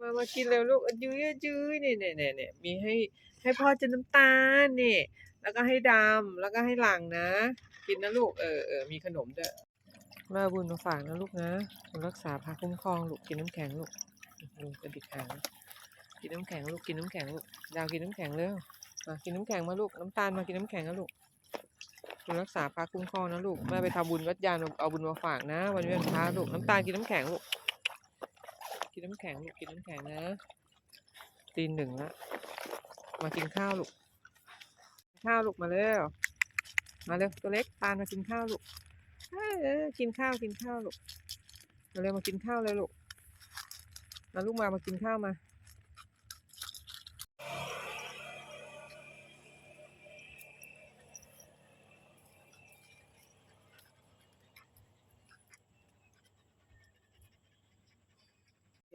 มามากินเร็วลูกอยื้อยื้อนี่ยเนี่ยเนี่ยเนี่ยมีให้ให้พ่อจะน้ำตาลนี่แล้วก็ให้ดำแล้วก็ให้หลังนะ กินนะลูกเออเออมีขนมด้วยแม่เอาบุญมาฝากนะลูกนะรักษาพาคุ้มครองลูกกินน้ำแข็งลูกลุงกระดิกหางกินน้ำแข็งลูกกินน้ำแข็งลูกดาวกินน้ำแข็งเร็วมากินน้ำแข็งมาลูกน้ำตาลมากินน้ำแข็งนะลูกบุญรักษาพาคุ้มครองนะลูกแม่ไปทำบุญวัดยานเอาบุญมาฝากนะ วันนี้วันพระลูกน้ำตาลกินน้ำแข็งลูก นน้ำแข็งลูกกินน้ำแข็งนะตีหนึ่งละมากินข้าวลูกข้าวลูกมาเร็วมาเร็วตัวเล็กตานมากินข้าวลูกเออเออกินข้าวกินข้าวลูกมาเร็วมากินข้าวเลยลูกมาลูกมามากินข้าวมา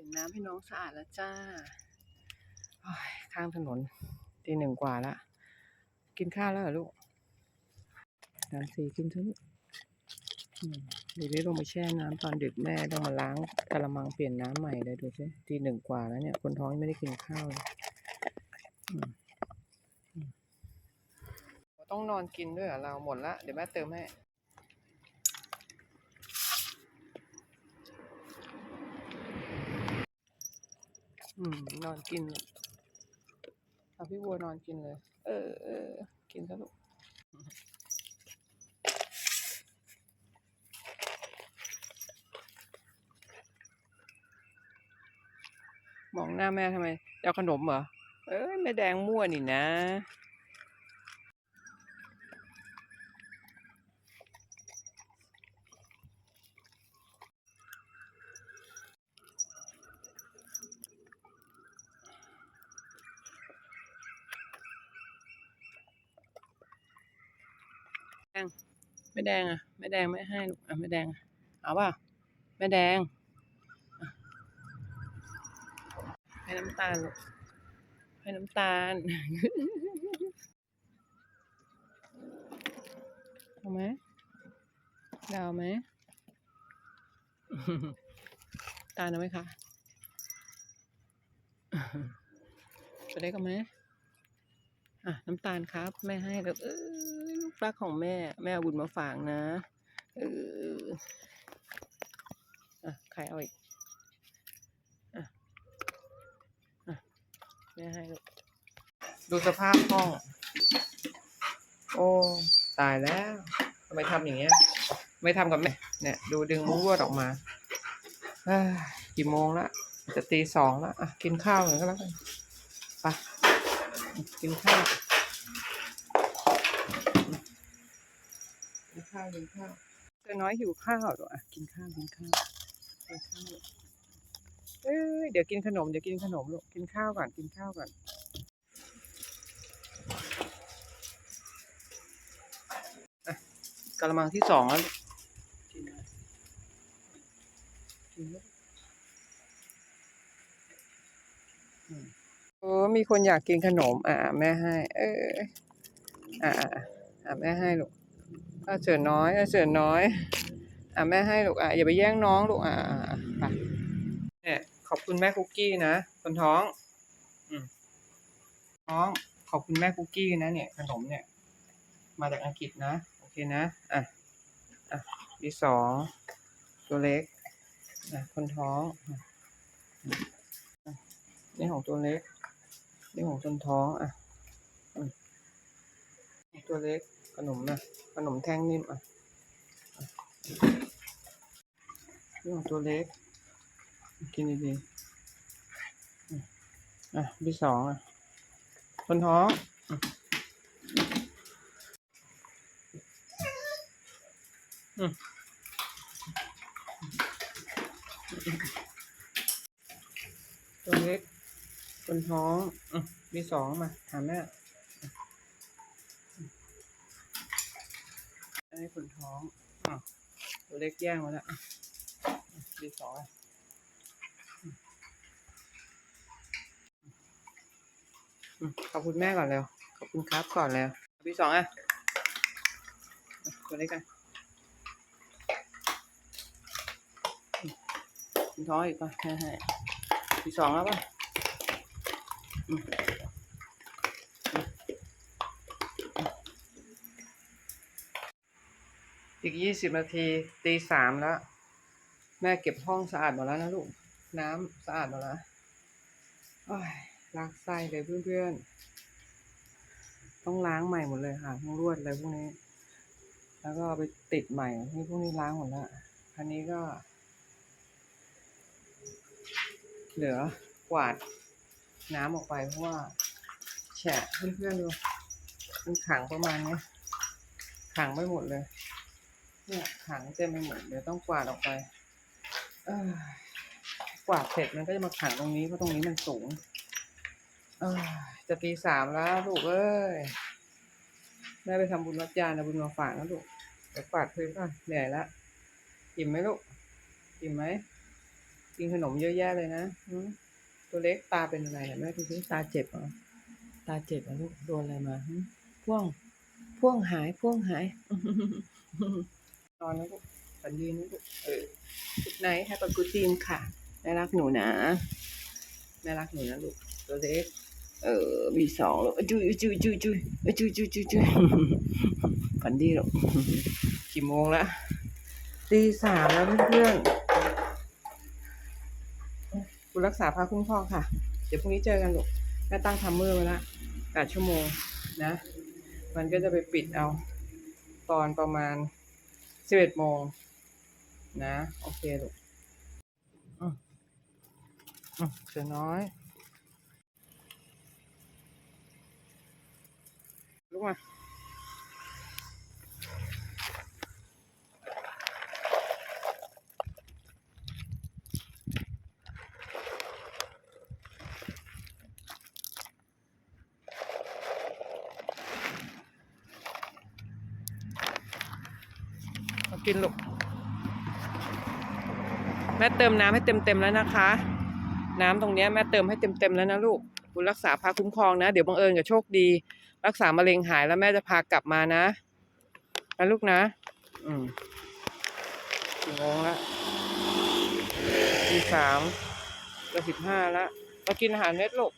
เปลี่ยนน้ำให้น้องสะอาดแล้วจ้าโอ้ยข้างถนนตีหนึ่งกว่าละกินข้าวแล้วเหรอลูกสามสี่กินเถอะลูกอืมเดี๋ยวได้ลงไปแช่น้ำตอนดึกแม่ต้องมาล้างกระมังเปลี่ยนน้ำใหม่เลยดูสิตีหนึ่งกว่าแล้วเนี่ย คนท้องยังไม่ได้กินข้าวเลยต้องนอนกินด้วยเหรอเราหมดละเดี๋ยวแม่เติมให้ อืม นอนกินเลยเอาพี่บัวนอนกินเลย เออเออกินซะลูกมองหน้าแม่ทำไม เอาขนมเหรอ เอ้ยแม่แดงมั่วนี่นะ แม่แดงอะแม่แดงไม่ให้ลูกอะแม่แดงเอาป่ะแม่แดงให้น้ำตาลลูกให้น้ำตาลเอาไหมดาวไหมตาลเอาไหมคะจะได้กันไหมอะน้ำตาลครับ แม่ให้แล้วเออ รักของแม่ แม่อาบุญมาฝากนะเอออะใครเอาอีกอะอะแม่ให้ลูกดูสภาพห้อง โอ้ตายแล้วทำไมทำอย่างเงี้ยไม่ทำกับแม่เนี่ยดูดึงมุ้งวดออกมาเอกี่โมงละจะตีสองละอะกินข้าวหน่อยก็แล้วกันไปกินข้าว กินข้าวกินข้าวเจ้าน้อยหิวข้าวหรออะกินข้าวกินข้าวกินข้าวเอ้ยเดี๋ยวกินขนมเดี๋ยวกินขนมลูกกินข้าวก่อนกินข้าวก่อนอะกะละมังที่สองแล้วเลยกินเลยอืมโอ้มีคนอยากกินขนม อะแม่ให้ เอออะอะแม่ให้ลูก อะเสือน้อยอะเสือน้อยอะแม่ให้ลูกอะอย่าไปแย่งน้องลูกอะไปเนี่ยขอบคุณแม่คุกกี้นะคนท้องอืมท้องขอบคุณแม่คุกกี้นะเนี่ยขนมเนี่ย มาจากอังกฤษนะ โอเคนะอะอะที่สองตัวเล็กอะคนท้องนี่ของตัวเล็กนี่ของคนท้องอะตัวเล็ก ขนมนะขนมแท่งนิ่มอะนี่ของตัวเล็ก กินดีๆอะอะที่สองอะคนท้องอืมตัวเล็กคนท้องอะที่สองมาถามแม่ ให้คนท้องอะ ตัวเล็กแย่งมาแล้วดีสองขอบคุณแม่ก่อนเร็วขอบคุณครับก่อนเร็วพี่สองอะตัวเล็กกันท้องอีกป่ะให้ให้ตีสองแล้วป่ะ อีกยี่สิบนาทีตีสามแล้ว แม่เก็บห้องสะอาดหมดแล้วนะลูก น้ำสะอาดหมดแล้วโอ้ยลากไส้เลยเพื่อนๆ ต้องล้างใหม่หมดเลยค่ะทั้งรวดเลยพวกนี้ แล้วก็ไปติดใหม่นี่พวกนี้ล้างหมดแล้วอันนี้ก็ เหลือกวาดน้ำออกไปเพราะว่าแฉะเพื่อนๆดูมันขังประมาณนี้ขังไม่หมดเลย เนี่ยขังเต็มไปหมดเดี๋ยวต้องกวาดออกไปกวาดเสร็จมันก็จะมาขังตรงนี้เพราะตรงนี้มันสูงจะตีสามแล้วลูกเอ้ยแม่ไปทำบุญรับยานะบุญมาฝากนะลูกเดี๋ยวกวาดพื้นก่อนเหนื่อยละอิ่มไหมลูกอิ่มไหมกินขนมเยอะแยะเลยนะตัวเล็กตาเป็นอะไรเนี่ยแม่ดูสิตาเจ็บเหรอตาเจ็บเหรอลูกโดนอะไรมาพ่วงพ่วงหายพ่วงหาย นอนนะลูกฝันดีนะลูกเออกุดไนท์ให้ปะกุจีมค่ะแม่รักหนูนะแม่รักหนูนะลูกตัวเล็กเออมีสองลูกจุยจุยจุยจุยจุยจุยจุยจุยฝันดีหรอกกี่โมงละตีสามแล้วเพื่อนๆคุณรักษาพาคุ้มครองค่ะ เดี๋ยวพรุ่งนี้เจอกันลูกแม่ตั้งทัมเมอร์ไว้ละแปดชั่วโมงนะ มันก็จะไปปิดเอา ตอนประมาณ สิบเอ็ดโมงนะ โอเคลูกอืมอืมเสือน้อย ลูกมา กินลูกแม่เติมน้ำให้เต็มเต็มๆแล้วนะคะ น้ำตรงเนี้ยแม่เติมให้เต็มเต็มๆแล้วนะลูกคุณรักษาพาคุ้มครองนะ เดี๋ยวบังเอิญกับโชคดี รักษามะเร็งหายแล้วแม่จะพากลับมานะนะลูกนะ อืมกี่โมงละตีสามจะสิบห้าละมากินอาหารเม็ดลูก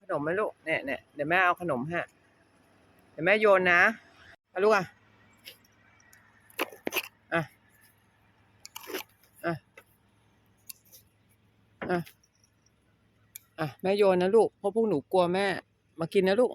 ขนมไหมลูกเนี่ยเนี่ยเดี๋ยวแม่เอาขนมให้เดี๋ยวแม่โยนนะเอาลูกอะ อะ อะ อะ อะ แม่โยนนะลูกเพราะพวกหนูกลัวแม่ มากินนะลูก